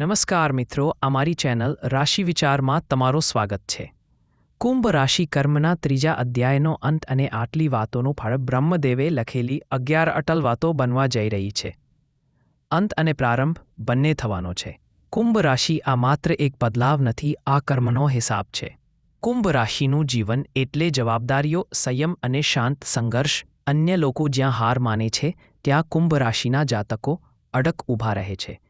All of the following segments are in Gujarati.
નમસ્કાર મિત્રો, અમારી ચેનલ રાશિ વિચારમાં તમારું સ્વાગત છે. કુંભ રાશિ કર્મના ત્રીજા અધ્યાયનો અંત અને આટલી વાતોનું ફળ બ્રહ્મદેવે લખેલી અગિયાર અટલ વાતો બનવા જઈ રહી છે. અંત અને પ્રારંભ બંને થવાનો છે. કુંભ રાશિ આ માત્ર એક બદલાવ નથી, આ કર્મનો હિસાબ છે. કુંભ રાશિનું જીવન એટલે જવાબદારીઓ, સંયમ અને શાંત સંઘર્ષ, અન્ય લોકો જ્યાં હાર માને છે, ત્યાં કુંભ રાશિના જાતકો અડક ઊભા રહે છે.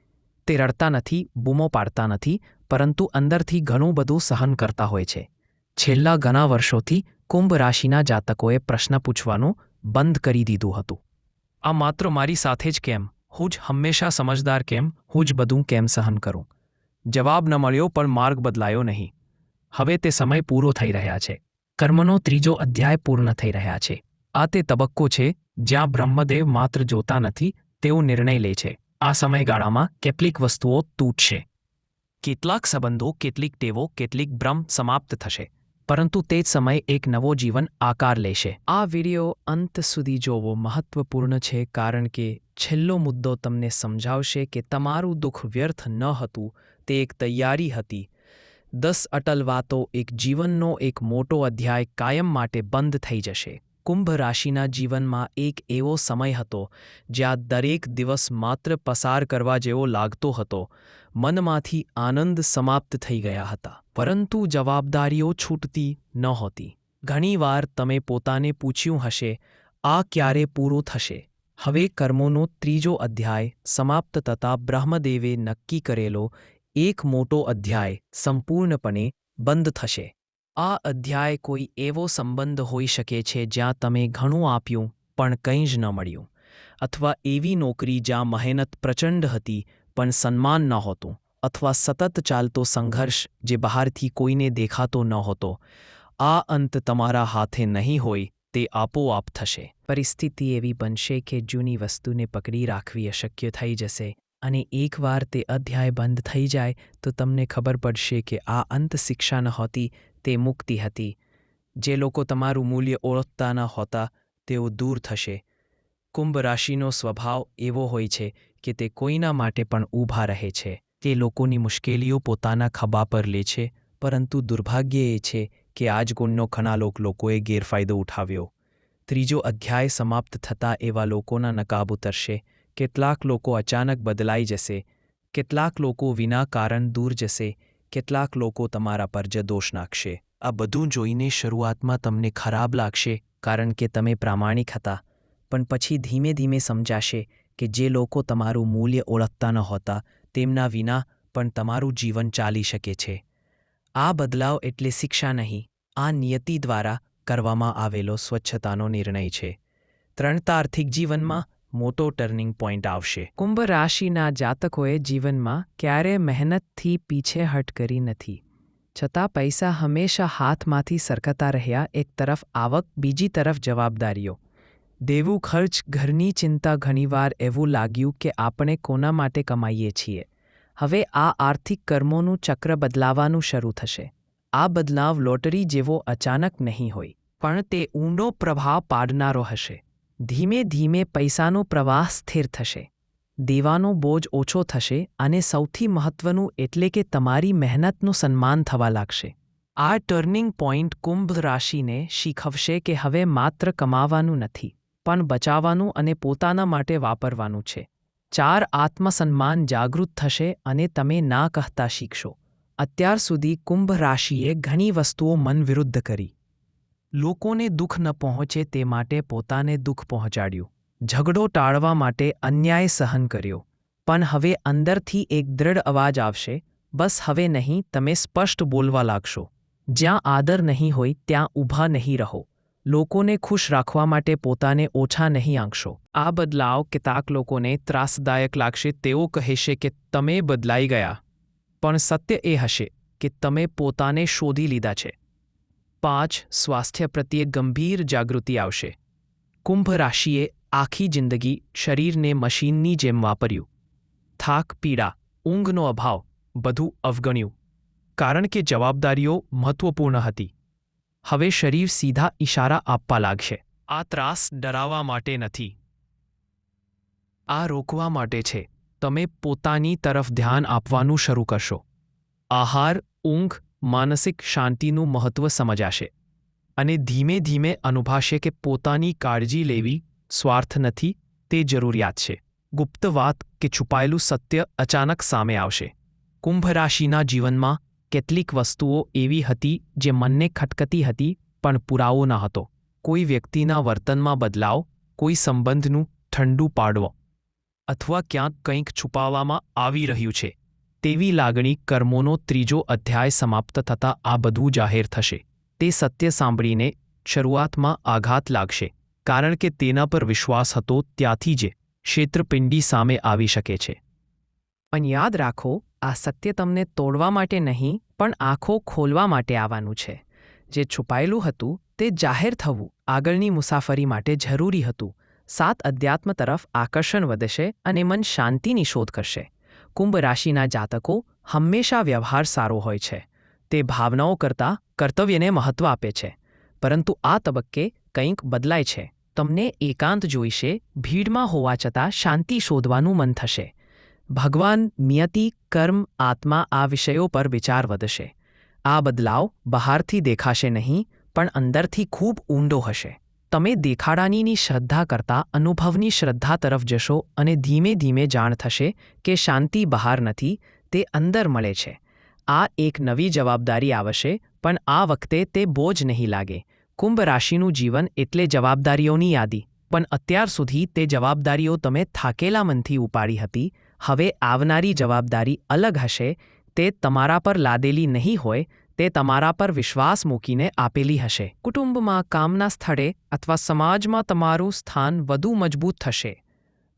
તે રડતા નથી, બૂમો પાડતા નથી, પરંતુ અંદરથી ઘણું બધું સહન કરતા હોય છે. છેલ્લા ઘણા વર્ષોથી કુંભ રાશિના જાતકોએ પ્રશ્ન પૂછવાનું બંધ કરી દીધું હતું. આ માત્ર મારી સાથે જ કેમ? હું જ હંમેશા સમજદાર કેમ? હું જ બધું કેમ સહન કરું? જવાબ ન મળ્યો, પણ માર્ગ બદલાયો નહીં. હવે તે સમય પૂરો થઈ રહ્યા છે. કર્મનો ત્રીજો અધ્યાય પૂર્ણ થઈ રહ્યા છે. આ તે તબક્કો છે જ્યાં બ્રહ્મદેવ માત્ર જોતા નથી, તેઓ નિર્ણય લે છે. આ સમયગાળામાં કેટલીક વસ્તુઓ તૂટશે. કેટલાક સંબંધો, કેટલીક ટેવો, કેટલીક ભ્રમ સમાપ્ત થશે. પરંતુ તે જ સમયે એક નવો જીવન આકાર લેશે. આ વીડિયો અંત સુધી જોવો મહત્વપૂર્ણ છે કારણ કે છેલ્લો મુદ્દો તમને સમજાવશે કે તમારું દુઃખ વ્યર્થ ન હતું, તે એક તૈયારી હતી. દસ અટલ વાતો એક જીવનનો એક મોટો અધ્યાય કાયમ માટે બંધ થઈ જશે. કુંભ રાશિના જીવનમાં એક એવો સમય હતો, જ્યાં દરેક દિવસ માત્ર પસાર કરવા જેવો લાગતો હતો. મનમાંથી આનંદ સમાપ્ત થઈ ગયા હતા, પરંતુ જવાબદારીઓ છૂટતી નહોતી ઘણીવાર તમે પોતાને પૂછ્યું હશે, આ ક્યારે પૂરું થશે? હવે કર્મોનો ત્રીજો અધ્યાય સમાપ્ત થતાં બ્રહ્મદેવે નક્કી કરેલો એક મોટો અધ્યાય સંપૂર્ણપણે બંધ થશે. આ અધ્યાય કોઈ એવો સંબંધ હોઈ શકે છે જ્યાં તમે ઘણું આપ્યું, પણ કંઈ જ ન મળ્યું. અથવા એવી નોકરી જ્યાં મહેનત પ્રચંડ હતી, પણ સન્માન નહોતું. અથવા સતત ચાલતો સંઘર્ષ જે બહારથી કોઈને દેખાતો નહોતો આ અંત તમારા હાથે નહીં હોય, તે આપોઆપ થશે. પરિસ્થિતિ એવી બનશે કે જૂની વસ્તુને પકડી રાખવી અશક્ય થઈ જશે. અને એકવાર તે અધ્યાય બંધ થઈ જાય, તો તમને ખબર પડશે કે આ અંત શિક્ષા નહોતી તે મુક્તિ હતી. જે લોકો તમારું મૂલ્ય ઓળખતા ન હોતા, તેઓ દૂર થશે. કુંભ રાશિનો સ્વભાવ એવો હોય છે કે તે કોઈના માટે પણ ઊભા રહે છે. તે લોકોની મુશ્કેલીઓ પોતાના ખભા પર લે છે, પરંતુ દુર્ભાગ્ય એ છે કે આજ ગુણનો ઘણા લોકોએ ગેરફાયદો ઉઠાવ્યો. ત્રીજો અધ્યાય સમાપ્ત થતાં એવા લોકોના નકાબ ઉતરશે. કેટલાક લોકો અચાનક બદલાઈ જશે. કેટલાક લોકો વિના કારણ દૂર જશે. કેટલાક લોકો તમારા પર જ દોષ નાખશે. આ બધું જોઈને શરૂઆતમાં તમને ખરાબ લાગશે, કારણ કે તમે પ્રામાણિક હતા. પણ પછી ધીમે ધીમે સમજાશે કે જે લોકો તમારું મૂલ્ય ઓળખતા નહોતા તેમના વિના પણ તમારું જીવન ચાલી શકે છે. આ બદલાવ એટલે શિક્ષા નહીં, આ નિયતિ દ્વારા કરવામાં આવેલો સ્વચ્છતાનો નિર્ણય છે. ત્રણતા આર્થિક જીવનમાં મોટો ટર્નિંગ પોઈન્ટ આવશે. કુંભ રાશિના જાતકોએ જીવનમાં ક્યારે મહેનતથી પીછેહટ કરી નથી. છતાં પૈસા હંમેશા હાથમાંથી સરકતા રહ્યા, એક તરફ આવક, બીજી તરફ જવાબદારીઓ. દેવું ખર્ચ, ઘરની ચિંતા ઘણીવાર એવું લાગ્યું કે આપણે કોના માટે કમાઈએ છીએ. હવે આ આર્થિક કર્મોનું ચક્ર બદલાવાનું શરૂ થશે. આ બદલાવ લોટરી જેવો અચાનક નહીં હોય, પણ તે ઊંડો પ્રભાવ પાડનારો હશે. ધીમે ધીમે પૈસાનો પ્રવાહ સ્થિર થશે. દેવાનો બોજ ઓછો થશે અને સૌથી મહત્વનું એટલે કે તમારી મહેનતનું સન્માન થવા લાગશે. આ ટર્નિંગ પોઈન્ટ કુંભ રાશિને શીખવશે કે હવે માત્ર કમાવાનું નથી, પણ બચાવવાનું અને પોતાના માટે વાપરવાનું છે. ચાર આત્મસન્માન જાગૃત થશે અને તમે ના કહેતા શીખશો. અત્યાર સુધી કુંભ રાશિએ ઘણી વસ્તુઓ મન વિરુદ્ધ કરી. લોકોને દુઃખ ન પહોંચે તે માટે પોતાને દુઃખ પહોંચાડ્યું. ઝઘડો ટાળવા માટે અન્યાય સહન કર્યો. પણ હવે અંદરથી એક દૃઢ અવાજ આવશે, બસ હવે નહીં, તમે સ્પષ્ટ બોલવા લાગશો. જ્યાં આદર નહીં હોય, ત્યાં ઊભા નહીં રહો. લોકોને ખુશ રાખવા માટે પોતાને ઓછા નહીં આંકશો. આ બદલાવ કેટલાક લોકોને ત્રાસદાયક લાગશે, તેઓ કહેશે કે તમે બદલાઈ ગયા. પણ સત્ય એ હશે કે તમે પોતાને શોધી લીધા છે. પાંચ સ્વાસ્થ્ય પ્રત્યે ગંભીર જાગૃતિ આવશે. કુંભ રાશિએ આખી જિંદગી શરીરને મશીનની જેમ વાપર્યું. થાક, પીડા, ઊંઘનો અભાવ બધું અવગણ્યું. કારણ કે જવાબદારીઓ મહત્વપૂર્ણ હતી. હવે શરીર સીધા ઇશારા આપવા લાગશે. આ ત્રાસ ડરાવવા માટે નથી. આ રોકવા માટે છે. તમે પોતાની તરફ ધ્યાન આપવાનું શરૂ કરશો. આહાર, ઊંઘ માનસિક શાંતિનું મહત્વ સમજાશે અને ધીમે ધીમે અનુભાશે કે પોતાની કાળજી લેવી, સ્વાર્થ નથી, તે જરૂરિયાત છે. ગુપ્ત વાત કે છુપાયેલું સત્ય અચાનક સામે આવશે. કુંભ રાશિના જીવનમાં કેટલીક વસ્તુઓ એવી હતી જે મનને ખટકતી હતી, પણ પુરાવો ન હતો. કોઈ વ્યક્તિના વર્તનમાં બદલાવ, કોઈ સંબંધનું ઠંડુ પાડવો અથવા ક્યાંક કંઈક છુપાવવામાં આવી રહ્યું છે. તેવી લાગણી કર્મોનો ત્રીજો અધ્યાય સમાપ્ત થતાં આ બધું જાહેર થશે. તે સત્ય સાંભળીને શરૂઆતમાં આઘાત લાગશે, કારણ કે તેના પર વિશ્વાસ હતો ત્યાંથી જ ક્ષેત્રપિંડી સામે આવી શકે છે. પણ યાદ રાખો, આ સત્ય તમને તોડવા માટે નહીં, પણ આંખો ખોલવા માટે આવવાનું છે. જે છુપાયેલું હતું, તે જાહેર થવું, આગળની મુસાફરી માટે જરૂરી હતું. સાત અધ્યાત્મ તરફ આકર્ષણ વધશે અને મન શાંતિની શોધ કરશે. કુંભ રાશિના જાતકો હંમેશા વ્યવહાર સારો હોય છે. તે ભાવનાઓ કરતાં કર્તવ્યને મહત્વ આપે છે. પરંતુ આ તબક્કે કંઈક બદલાય છે. તમને એકાંત જોઈશે, ભીડમાં હોવા છતાં શાંતિ શોધવાનું મન થશે. ભગવાન નિયતિ, કર્મ, આત્મા આ વિષયો પર વિચાર વધશે. આ બદલાવ બહારથી દેખાશે નહીં, પણ અંદરથી ખૂબ ઊંડો હશે. તમે દેખાડાનીની શ્રદ્ધા કરતાં અનુભવની શ્રદ્ધા તરફ જશો અને ધીમે ધીમે જાણ થશે કે શાંતિ બહાર નથી, તે અંદર મળે છે. આ એક નવી જવાબદારી આવશે, પણ આ વખતે તે બોજ નહીં લાગે. કુંભ રાશિનું જીવન એટલે જવાબદારીઓની યાદી. પણ અત્યાર સુધી તે જવાબદારીઓ તમે થાકેલા મનથી ઉપાડી હતી. હવે આવનારી જવાબદારી અલગ હશે, તે તમારા પર લાદેલી નહીં હોય તે તમારા પર વિશ્વાસ મૂકીને આપેલી હશે. કુટુંબમાં કામના સ્થળે અથવા સમાજમાં તમારું સ્થાન વધુ મજબૂત થશે.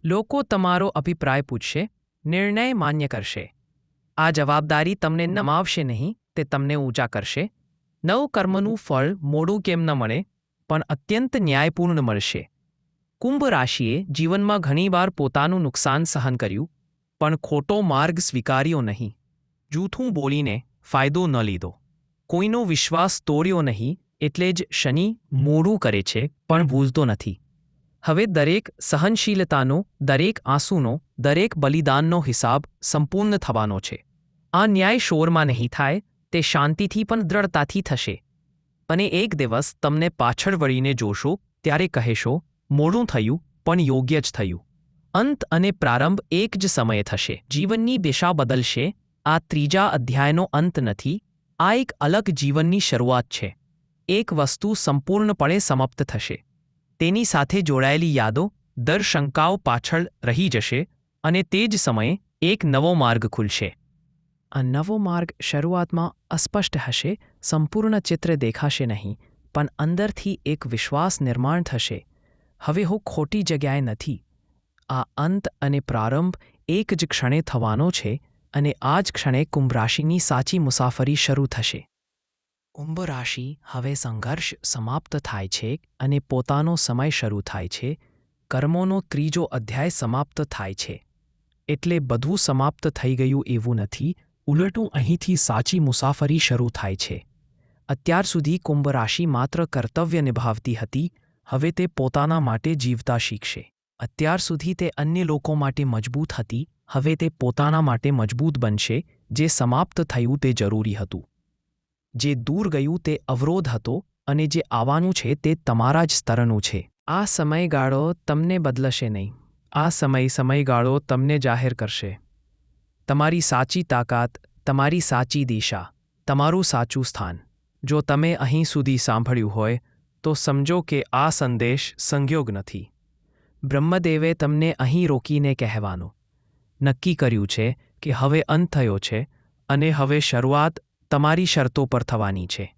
લોકો તમારો અભિપ્રાય પૂછશે, નિર્ણય માન્ય કરશે. આ જવાબદારી તમને નમાવશે નહીં, તે તમને ઊંચા કરશે. નવ કર્મનું ફળ મોડું કેમ ન મળે, પણ અત્યંત ન્યાયપૂર્ણ મળશે. કુંભ રાશિએ જીવનમાં ઘણીવાર પોતાનું નુકસાન સહન કર્યું, પણ ખોટો માર્ગ સ્વીકાર્યો નહીં. જૂઠું બોલીને ફાયદો ન લીધો. કોઈનો વિશ્વાસ તોડ્યો નહીં એટલે જ શનિ મોડું કરે છે, પણ ભૂલતો નથી. હવે દરેક સહનશીલતાનો, દરેક આંસુનો, દરેક બલિદાનનો હિસાબ સંપૂર્ણ થવાનો છે. આ ન્યાય શોરમાં નહીં થાય, તે શાંતિથી પણ દ્રઢતાથી થશે. અને એક દિવસ તમને પાછળ વળીને જોશો, ત્યારે કહેશો, મોડું થયું, પણ યોગ્ય જ થયું. અંત અને પ્રારંભ એક જ સમયે થશે. જીવનની દિશા બદલશે. આ ત્રીજા અધ્યાયનો અંત નથી આ એક અલગ જીવનની શરૂઆત છે. એક વસ્તુ સંપૂર્ણપણે સમાપ્ત થશે. તેની સાથે જોડાયેલી યાદો, દર શંકાઓ પાછળ રહી જશે અને તે જ સમયે એક નવો માર્ગ ખુલશે. આ નવો માર્ગ શરૂઆતમાં અસ્પષ્ટ હશે, સંપૂર્ણ ચિત્ર દેખાશે નહીં, પણ અંદરથી એક વિશ્વાસ નિર્માણ થશે. હવે હું ખોટી જગ્યાએ નથી. આ અંત અને પ્રારંભ એક જ ક્ષણે થવાનો છે અને આ જ ક્ષણે કુંભ રાશિની સાચી મુસાફરી શરૂ થશે. કુંભ રાશિ હવે સંઘર્ષ સમાપ્ત થાય છે અને પોતાનો સમય શરૂ થાય છે. કર્મોનો ત્રીજો અધ્યાય સમાપ્ત થાય છે. એટલે બધું સમાપ્ત થઈ ગયું એવું નથી, ઉલટું અહીંથી સાચી મુસાફરી શરૂ થાય છે. અત્યાર સુધી કુંભ રાશિ માત્ર કર્તવ્ય નિભાવતી હતી, હવે તે પોતાના માટે જીવતા શીખશે. અત્યાર સુધી તે અન્ય લોકો માટે મજબૂત હતી હવે તે પોતાના માટે મજબૂત બનશે, જે સમાપ્ત થયું તે જરૂરી હતું. જે દૂર ગયું તે અવરોધ હતો અને જે આવવાનું છે તે તમારા જ સ્તરનું છે. આ સમયગાળો તમને બદલશે નહીં. આ સમય સમયગાળો તમને જાહેર કરશે. તમારી સાચી તાકાત, તમારી સાચી દિશા, તમારું સાચું સ્થાન. જો તમે અહીં સુધી સાંભળ્યું હોય, તો સમજો કે આ સંદેશ સંયોગ નથી. બ્રહ્મદેવે તમને અહીં રોકીને કહેવાનું નક્કી કર્યું છે કે હવે અંત થયો છે અને હવે શરૂઆત તમારી શરતો પર થવાની છે.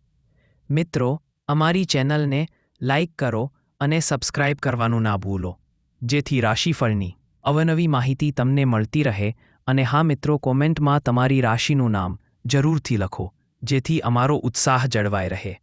મિત્રો, અમારી ચેનલને લાઇક કરો અને સબસ્ક્રાઇબ કરવાનું ના ભૂલો. જેથી રાશિફળની અવનવી માહિતી તમને મળતી રહે અને હા મિત્રો, કોમેન્ટમાં તમારી રાશિનું નામ જરૂરથી લખો, જેથી અમારો ઉત્સાહ જળવાઈ રહે.